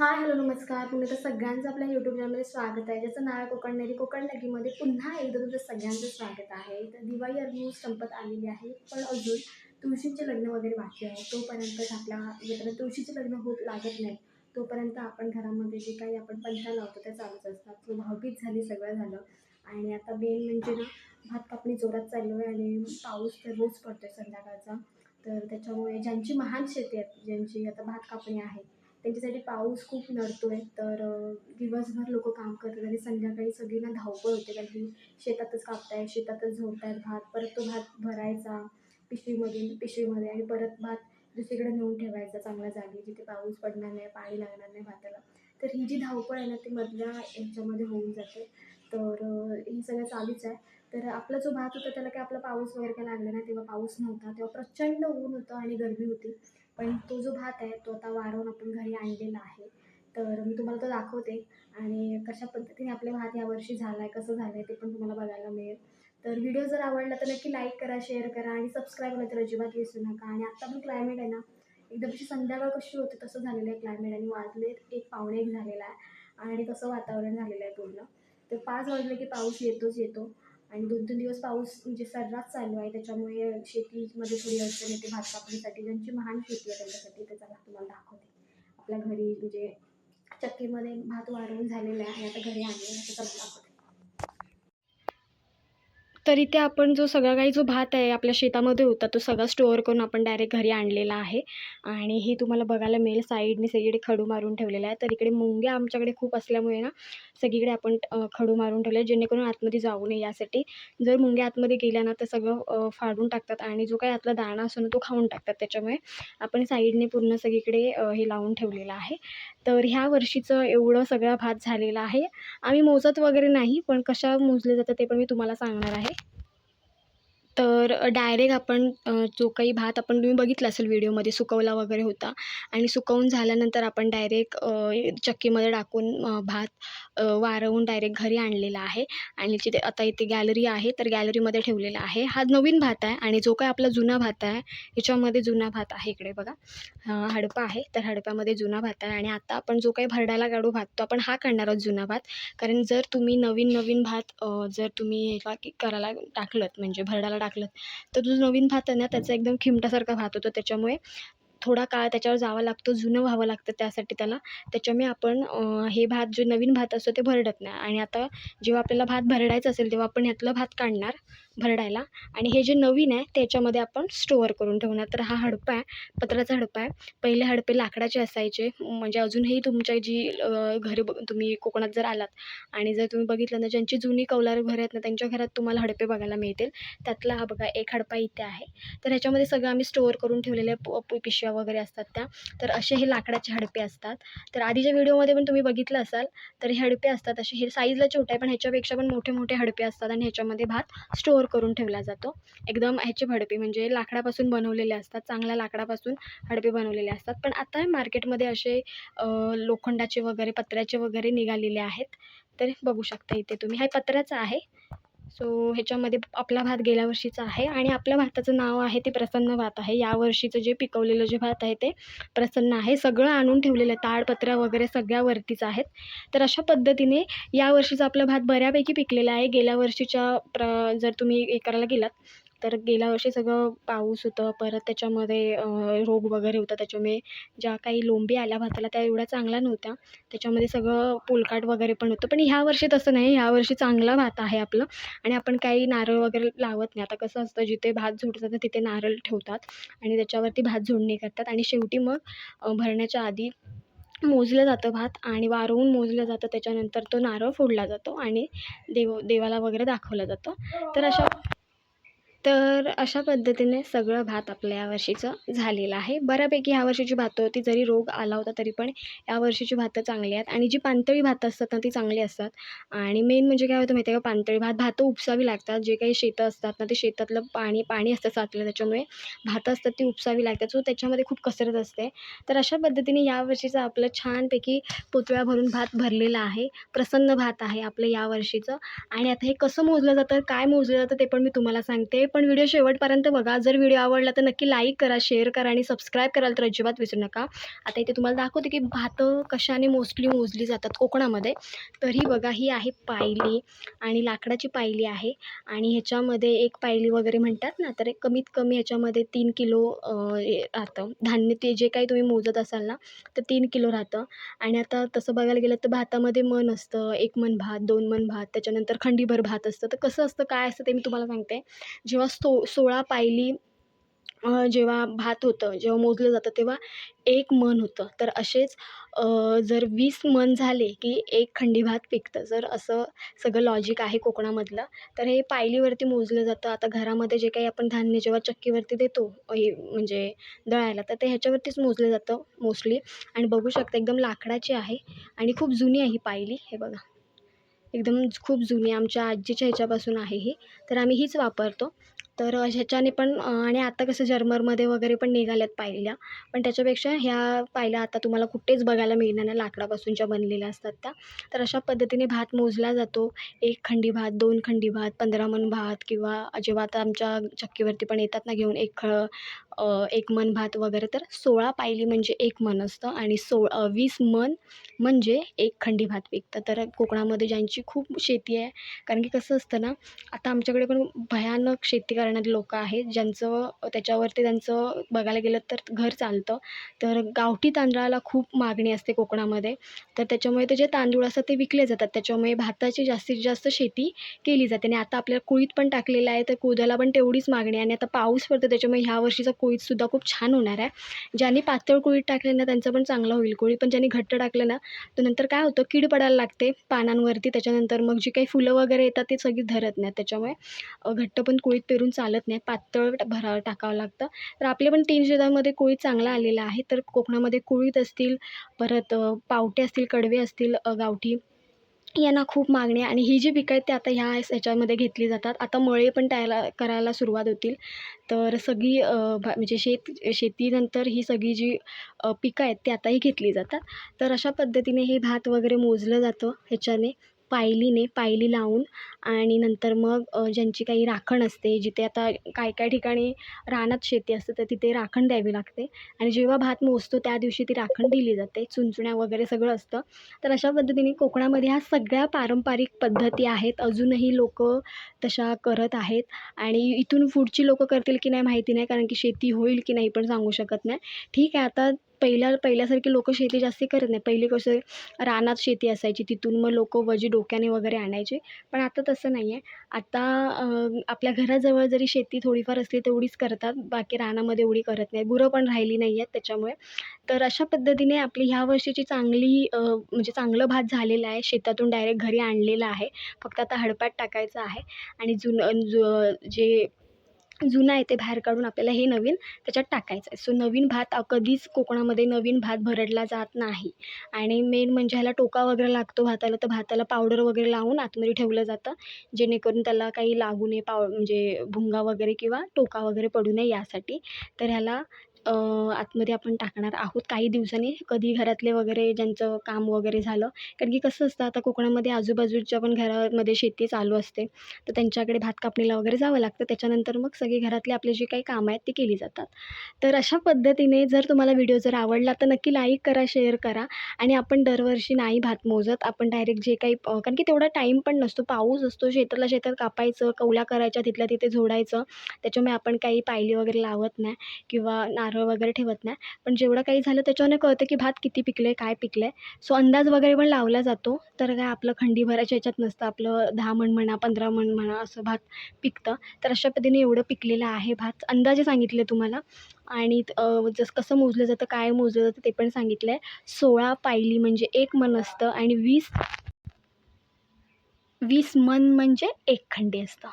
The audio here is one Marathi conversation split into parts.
हाय हॅलो नमस्कार. पुन्हा तर सगळ्यांचं आपल्या यूट्यूब चॅनलमध्ये स्वागत आहे. ज्याचं नाव आहे कोकण नदी. कोकण पुन्हा एकदा तुमचं सगळ्यांचं स्वागत आहे. तर दिवाळी अजून संपत आलेली आहे. पण अजून तुळशीचे लग्न वगैरे बाकी आहे. तोपर्यंत आपल्या जोपर्यंत तुळशीचे लग्न होत लागत नाही. तोपर्यंत आपण घरामध्ये जे काही आपण पंधरा लावतो ते चालूच असतात. तो भावगीत झाली सगळं झालं. आणि आता मेन म्हणजे ना भात कापणी जोरात चालू आहे आणि पाऊस तर रोज पडतो आहे संध्याकाळचा. तर त्याच्यामुळे ज्यांची महान शेती आहेत ज्यांची आता भात कापणी आहे त्यांच्यासाठी पाऊस खूप नडतो आहे तर दिवसभर लोक काम करतात आणि संध्याकाळी सगळीना धावपळ होते कारण की शेतातच कापताय शेतातच झोडतायत भात परत तो भात भरायचा पिशवीमधून पिशवीमध्ये आणि परत भात दुसरीकडे नेऊन ठेवायचा चांगल्या जागी जिथे पाऊस पडणार नाही पाणी लागणार नाही भाताला. तर ही जी धावपळ आहे ना ती मधल्या ह्याच्यामध्ये होऊन जाते. तर ही सगळं चालूच आहे. तर आपला जो भात होता त्याला काय आपला पाऊस वगैरे काय लागला नाही तेव्हा पाऊस नव्हता. तेव्हा प्रचंड ऊन होतं आणि गर्मी होती. पण तो जो भात आहे तो आता वाळवून आपण घरी आणलेला आहे. तर मी तुम्हाला तो दाखवते. आणि कशा पद्धतीने आपले भात यावर्षी झाला आहे कसं झालं आहे ते पण तुम्हाला बघायला मिळेल. तर व्हिडिओ जर आवडला तर नक्की लाईक करा शेअर करा आणि सबस्क्राईब करायला तर अजिबात विसरू नका. आणि आत्ता पण क्लायमेट आहे ना एकदम अशी संध्याकाळ कशी होते तसं झालेलं आहे क्लायमेट आणि वाजले एक पावणे एक झालेला आहे. आणि तसं वातावरण झालेलं आहे पूर्ण. तर पाच वाजले की पाऊस येतोच येतो. आणि दोन तीन दिवस पाऊस म्हणजे सर्रास चालू आहे. त्याच्यामुळे शेतीमध्ये थोडी अडचण येते. भात कापणीसाठी. ज्यांची महान शेती आहे त्यांच्यासाठी त्याचा भात तुम्हाला दाखवते. आपल्या घरी म्हणजे चक्कीमध्ये भात वाढवून झालेला आहे. आता घरी आणलेला त्याचा दाखवते. तर इथे आपण जो सगळा काही जो भात आहे आपल्या शेतामध्ये होता तो सगळा स्टोअर करून आपण डायरेक्ट घरी आणलेला आहे. आणि हे तुम्हाला बघायला मिळेल साईडने सगळीकडे खडू मारून ठेवलेला आहे. तर इकडे मुंग्या आमच्याकडे खूप असल्यामुळे ना सगळीकडे आपण खडू मारून ठेवले जेणेकरून आतमध्ये जाऊ नये यासाठी. जर मुंग्या आतमध्ये गेल्या ना तर सगळं फाडून टाकतात आणि जो काही आतला दाणा असतो ना तो खाऊन टाकतात. त्याच्यामुळे आपण साईडने पूर्ण सगळीकडे हे लावून ठेवलेलं आहे. तर ह्या वर्षीचं एवढं सगळा भात झालेला आहे. आम्ही मोजत वगैरे नाही पण कशा मोजले जातं ते पण मी तुम्हाला सांगणार आहे. तर डायरेक्ट आपण जो काही भात आपण तुम्ही बघितला असेल व्हिडिओमध्ये सुकवला वगैरे होता आणि सुकवून झाल्यानंतर आपण डायरेक्ट चक्कीमध्ये टाकून भात वारवून वाळवून डायरेक्ट घरी आणलेला आहे आणि जिथे आता इथे गॅलरी आहे तर गॅलरीमध्ये ठेवलेला आहे. हा नवीन भात आहे आणि जो काही आपला जुना भात आहे ह्याच्यामध्ये जुना भात आहे इकडे बघा. हडपा आहे तर हडप्यामध्ये जुना भात आहे आणि आता आपण जो काही भरडायला काढू भात तो आपण हा काढणार आहोत जुना भात. कारण जर तुम्ही नवीन नवीन भात जर तुम्ही हे करायला टाकलं म्हणजे भरडायला टाकलं. तर जो नवीन भात आहे ना त्याचा एकदम खिमटासारखा भात होतो. त्याच्यामुळे थोडा काळ त्याच्यावर जावा लागतो जुनं व्हावं लागतं त्यासाठी त्याला. त्याच्यामुळे आपण हे भात जे नवीन भात असतो ते भरडत नाही. आणि आता जेव्हा आपल्याला भात भरडायचं असेल तेव्हा आपण यातलं भात काढणार. भरडायला. आणि हे जे नवीन आहे त्याच्यामध्ये आपण स्टोअर करून ठेवणार. तर हा हडपा आहे पत्राचा हडपा आहे. पहिले हडपे लाकडाचे असायचे. म्हणजे अजूनही तुमच्या जी अ, घरी ब तुम्ही कोकणात जर आलात आणि जर तुम्ही बघितलं ना ज्यांची जुनी कौलारू घरं आहेत ना त्यांच्या घरात तुम्हाला हडपे बघायला मिळतील. त्यातला हा बघा एक हडपा इथे आहे. तर ह्याच्यामध्ये सगळं आम्ही स्टोअर करून ठेवलेल्या प प- पिशव्या वगैरे असतात त्या. तर असे हे लाकडाचे हडपे असतात. तर आधीच्या व्हिडिओमध्ये पण तुम्ही बघितलं असाल तर हे हडपे असतात. असे हे साईजला छोटे आहे पण ह्याच्यापेक्षा पण मोठे मोठे हडपे असतात. आणि ह्याच्यामध्ये भात स्टोअर करून ठेवला जातो. एकदम ह्याचे हडपे म्हणजे लाकडापासून बनवलेले असतात. चांगल्या लाकडापासून हडपे बनवलेले असतात. पण आता मार्केटमध्ये असे लोखंडाचे वगैरे पत्र्याचे वगैरे निघालेले आहेत. तर बघू शकता इथे तुम्ही. हा पत्र्याचा आहे. सो ह्याच्यामध्ये आपला भात गेल्या वर्षीचा आहे आणि आपल्या भाताचं नाव आहे ते प्रसन्न भात आहे. या वर्षीचं जे पिकवलेलं जे भात आहे ते प्रसन्न आहे. सगळं आणून ठेवलेलं आहे. ताडपत्र्या वगैरे सगळ्या वरतीच आहेत. तर अशा पद्धतीने या वर्षीचा आपला भात बऱ्यापैकी पिकलेला आहे. गेल्या वर्षीच्या प्र जर तुम्ही हे करायला गेलात तर गेल्या वर्षी सगळं पाऊस होतं परत त्याच्यामध्ये रोग वगैरे होता. त्याच्यामुळे ज्या काही लोंबी आल्या भाताला त्या एवढ्या चांगल्या नव्हत्या. त्याच्यामध्ये सगळं पोलकाट वगैरे पण होतं. पण ह्या वर्षी तसं नाही. ह्या वर्षी चांगला भात आहे आपलं. आणि आपण काही नारळ वगैरे लावत नाही. आता कसं असतं जिथे भात झोडतात तिथे नारळ ठेवतात. आणि त्याच्यावरती भात झोडणी करतात. आणि शेवटी मग भरण्याच्या आधी मोजलं जातं भात. आणि वारवून मोजलं जातं. त्याच्यानंतर तो नारळ फोडला जातो. आणि देव देवाला वगैरे दाखवला जातो. तर अशा तर अशा पद्धतीने सगळं भात आपल्या या वर्षीचं झालेलं आहे. बऱ्यापैकी ह्या वर्षीची भातं होती. जरी रोग आला होता तरी पण या वर्षीची भातं चांगली आहेत. आणि जी पाणतळी भातं असतात ना ती चांगली असतात. आणि मेन म्हणजे काय होतं माहिती आहे का? पाणतळी भात भातं उपसावी लागतात. जे काही शेतं असतात ना ते शेतातलं पाणी पाणी असतं साचलं त्याच्यामुळे. भातं असतात ती उपसावी लागतात. सो त्याच्यामध्ये खूप कसरत असते. तर अशा पद्धतीने यावर्षीचं आपलं छानपैकी पुतळ्या भरून भात भरलेला आहे. प्रसन्न भात आहे आपलं या वर्षीचं. आणि आता हे कसं मोजलं जातं काय मोजलं जातं ते पण मी तुम्हाला सांगते. पण व्हिडिओ शेवटपर्यंत बघा. जर व्हिडिओ आवडला तर नक्की लाईक करा शेअर करा आणि सबस्क्राईब करायला तर अजिबात विसरू नका. आता इथे तुम्हाला दाखवते की भातं कशाने मोस्टली मोजली जातात कोकणामध्ये. तरी बघा ही आहे पायली आणि लाकडाची पायली आहे. आणि ह्याच्यामध्ये एक पायली वगैरे म्हणतात ना तर एक कमीत कमी ह्याच्यामध्ये तीन किलो राहतं. धान्य ते जे काही तुम्ही मोजत असाल ना तर तीन किलो राहतं. आणि आता तसं बघायला गेलं तर भातामध्ये मन असतं. एक मन भात दोन मन भात त्याच्यानंतर खंडीभर भात असतं. तर कसं असतं काय असतं ते मी तुम्हाला सांगते. जेव्हा सो सोळा पायली जेव्हा भात होतं जेव्हा मोजलं जातं तेव्हा एक मन होतं. तर असेच जर वीस मन झाले की एक खंडी भात पिकतं जर असं सगळं लॉजिक आहे कोकणामधलं तर हे पायलीवरती मोजलं जातं. आता घरामध्ये जे काही आपण धान्य जेव्हा चक्कीवरती देतो हे म्हणजे दळायला तर ते ह्याच्यावरतीच मोजलं जातं मोस्टली आणि बघू शकता एकदम लाकडाची आहे आणि खूप जुनी आहे ही पायली. हे बघा. एकदम खूप जुनी आमच्या आजीच्या ह्याच्यापासून आहे ही. तर आम्ही हीच वापरतो. तर ह्याच्याने पण आणि आता कसं जर्मरमध्ये वगैरे पण निघाल्यात पायल्या पण त्याच्यापेक्षा ह्या पायल्या आता तुम्हाला कुठेच बघायला मिळणार नाही लाकडापासूनच्या बनलेल्या असतात त्या. तर अशा पद्धतीने भात मोजला जातो. एक खंडी भात दोन खंडी भात पंधरा मन भात किंवा जेव्हा आता आमच्या चक्कीवरती पण येतात ना घेऊन एक खळ एक मन भात वगैरे. तर सोळा पायली म्हणजे एक मन असतं आणि सो वीस मन म्हणजे एक खंडी भात विकतं तर कोकणामध्ये ज्यांची खूप शेती आहे कारण की कसं असतं ना आता आमच्याकडे पण भयानक शेती करणारी लोकं आहेत ज्यांचं त्याच्यावरती त्यांचं बघायला गेलं तर घर चालतं. तर गावठी तांदळाला खूप मागणी असते कोकणामध्ये. तर त्याच्यामुळे ते जे तांदूळ असतात ते विकले जातात. त्याच्यामुळे भाताची जास्तीत जास्त शेती केली जाते. आणि आता आपल्याला कुळीत पण टाकलेलं आहे तर कुळीला पण तेवढीच मागणी आहे. आणि आता पाऊस पडतो त्याच्यामुळे ह्या वर्षीचा कुळीतसुद्धा खूप छान होणार आहे. ज्यांनी पातळ कुळीत टाकले ना त्यांचं पण चांगलं होईल कुळी. पण ज्यांनी घट्ट टाकलं ना तर नंतर काय होतं कीड पडायला लागते पानांवरती. त्याच्यानंतर मग जी काही फुलं वगैरे येतात ते सगळी धरत नाहीत. त्याच्यामुळे घट्ट पण कुळीत पेरून चालत नाही. पातळ भरावं टाकावं लागतं. तर आपले पण तीन शेतामध्ये कोळी चांगला आलेला आहे. तर कोकणामध्ये कुळीत असतील परत पावटे असतील कडवे असतील गावठी यांना खूप मागणी आहे. आणि ही जी पिकं आहेत ते आता ह्या ह्याच्यामध्ये घेतली जातात. आता मळे पण टायला करायला सुरुवात होतील. तर सगळी भा म्हणजे शेत शेतीनंतर ही सगळी जी पिकं आहेत ती आताही घेतली जातात. तर अशा पद्धतीने हे भात वगैरे मोजलं जातं ह्याच्याने. पायलीने पायली लावून आणि नंतर मग ज्यांची काही राखण असते जिथे आता काय काय ठिकाणी रानात शेती असते तर तिथे राखण द्यावी लागते. आणि जेव्हा भात मोजतो त्या दिवशी ती राखण दिली जाते. चुंचुण्या वगैरे सगळं असतं. तर अशा पद्धतीने कोकणामध्ये ह्या सगळ्या पारंपरिक पद्धती आहेत. अजूनही लोक तशा करत आहेत. आणि इथून पुढची लोकं करतील की नाही माहिती नाही कारण की शेती होईल की नाही पण सांगू शकत नाही. ठीक आहे आता पहिल्या पहिल्यासारखी लोकं शेती जास्त करत नाही पहिले कसं रानात शेती असायची. तिथून मग लोकं वजी डोक्याने वगैरे आणायचे. पण आता तसं नाही आहे आता आपल्या घराजवळ जरी शेती थोडीफार असली तेवढीच करतात. बाकी रानामध्ये एवढी करत नाही गुरं पण राहिली नाही आहेत त्याच्यामुळे. तर अशा पद्धतीने आपली ह्या वर्षीची चांगली म्हणजे चांगलं भात झालेलं आहे. शेतातून डायरेक्ट घरी आणलेलं आहे. फक्त आता हडपात टाकायचं आहे. आणि जुनं जु जे जुनं आहे ते बाहेर काढून आपल्याला हे नवीन त्याच्यात टाकायचं आहे. सो नवीन भात कधीच कोकणामध्ये नवीन भात भरडला जात नाही. आणि मेन म्हणजे ह्याला टोका वगैरे लागतो भाताला तर भाताला पावडर वगैरे लावून आतमध्ये ठेवलं जातं. जेणेकरून त्याला काही लागू नये पाव म्हणजे भुंगा वगैरे किंवा टोका वगैरे पडू नये यासाठी. तर ह्याला आतमध्ये आपण टाकणार आहोत काही दिवसांनी. कधी घरातले वगैरे ज्यांचं काम वगैरे झालं. कारण की कसं असतं आता कोकणामध्ये आजूबाजूच्या पण घरामध्ये शेती चालू असते. तर त्यांच्याकडे भात कापणीला वगैरे जावं लागतं. त्याच्यानंतर मग सगळी घरातले आपले जे काही कामं आहेत ती केली जातात. तर अशा पद्धतीने जर तुम्हाला व्हिडिओ जर आवडला तर नक्की लाईक करा शेअर करा. आणि आपण दरवर्षी नाही भात मोजत. आपण डायरेक्ट जे काही कारण की तेवढा टाईम पण नसतो. पाऊस असतो. शेताला शेतात कापायचं कौला करायच्या तिथल्या तिथे झोडायचं. त्याच्यामुळे आपण काही पायली वगैरे लावत नाही. किंवा नारळ वगैरे ठेवत नाही. पण जेवढं काही झालं त्याच्यावरनं कळतं की भात किती पिकलं आहे काय पिकलं आहे सो अंदाज वगैरे पण लावला जातो. तर काय आपलं खंडीभराच्या याच्यात नसतं. आपलं दहा मण म्हणा पंधरा मण म्हणा असं भात पिकतं. तर अशा पद्धतीने एवढं पिकलेलं आहे भात. अंदाजे सांगितले तुम्हाला. आणि जसं कसं मोजलं जातं काय मोजलं जातं ते पण सांगितलं आहे सोळा पायली म्हणजे एक मन असतं आणि वीस वीस मन म्हणजे एक खंडी असतं.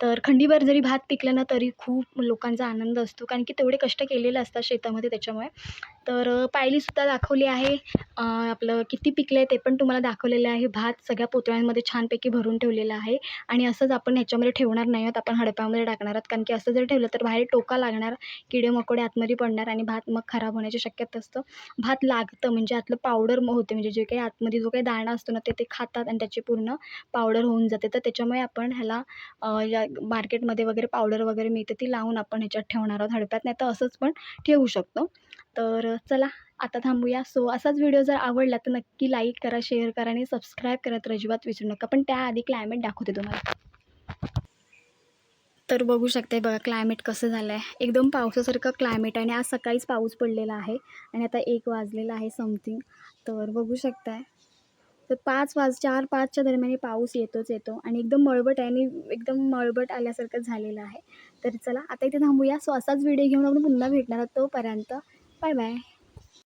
तर खंडीभर जरी भात पिकलं ना तरी खूप लोकांचा आनंद असतो. कारण की तेवढे कष्ट केलेले असतात शेतामध्ये त्याच्यामुळे. तर पायलीसुद्धा दाखवली आहे. आपलं किती पिकलं आहे ते पण तुम्हाला दाखवलेलं आहे. भात सगळ्या पोतळ्यांमध्ये छानपैकी भरून ठेवलेला आहे. आणि असंच आपण ह्याच्यामध्ये ठेवणार नाही आहोत. आपण हडपामध्ये टाकणार आहोत. कारण की असं जर ठेवलं तर बाहेर टोका लागणार किडे मकोडे आतमध्ये पडणार आणि भात मग खराब होण्याची शक्यता असतं. भात लागतं म्हणजे आतलं पावडर होते. म्हणजे जे काही आतमध्ये जो काही दाणा असतो ना ते ते खातात आणि त्याची पूर्ण पावडर होऊन जाते. तर त्याच्यामुळे आपण ह्याला या मार्केटमध्ये वगैरे पावडर वगैरे मिळते ती लावून आपण ह्याच्यात ठेवणार आहोत हडप्यात नाही तर असंच पण ठेवू शकतो. तर चला आता थांबूया. सो असाच व्हिडिओ जर आवडला तर नक्की लाईक करा शेअर करा आणि सबस्क्राईब करा तर अजिबात विसरू नका. पण त्याआधी क्लायमेट दाखवते तुम्हाला. तर बघू शकते बघा क्लायमेट कसं झालं आहे एकदम पावसासारखं क्लायमेट आहे आणि आज सकाळीच पाऊस पडलेला आहे. आणि आता एक वाजलेला आहे समथिंग तर बघू शकताय. तर पाच वाज चार पाचच्या दरम्यान पाऊस येतोच येतो आणि एकदम मळबट आहे आणि एकदम मळबट आल्यासारखं झालेलं आहे. तर चला आता इथे थांबूया. सो असाच व्हिडिओ घेऊन आपण पुन्हा भेटणार आहोत तोपर्यंत. Bye bye